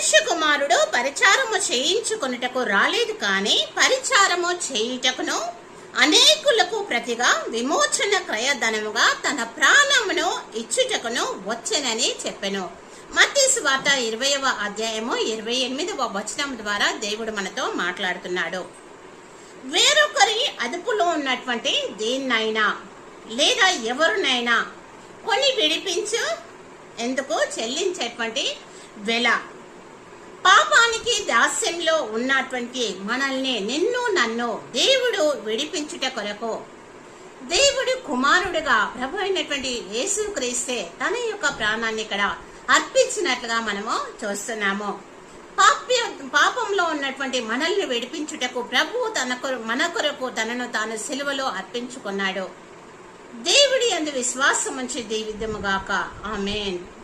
మనుష్య కుమారుడు పరిచారము చేయించుకొనుటకు రాలేదు కానీ పరిచారము చేయుటకును అనేకులకు ప్రతిగా విమోచన క్రయధనముగా తన ప్రాణమును ఇచ్చుటకును వచ్చనని చెప్పెను. మత్తి స్వాత ఇరవయవ అధ్యాయము ఇరవై ఎనిమిదవ వచనం ద్వారా దేవుడు మనతో మాట్లాడుతున్నాడు. వేరొకరి అదుపులో ఉన్నటువంటి దేన్నైనా లేదా ఎవరినైనా కొని విడిపించు ఎందుకు చెల్లించేటువంటి వెల పాపానికి దాస్యంలో ఉన్నటువంటి మనల్ని నిన్ను నన్ను దేవుడు విడిపించుట కొరకు దేవుడు కుమారుడుగా ప్రభు అయినటువంటి యేసు క్రీస్తే తన యొక్క ప్రాణాన్ని ఇక్కడ అర్పించినట్లుగా మనము చూస్తున్నాము. పాప్య పాపంలో ఉన్నటువంటి మనల్ని విడిపించుటకు ప్రభు తన కొర- మన కొరకు తనను తాను సిలువలో అర్పించుకున్నాడు. దేవుడి అందు విశ్వాసం ఉంచి దీవిద్యముగాక ఆమెన్.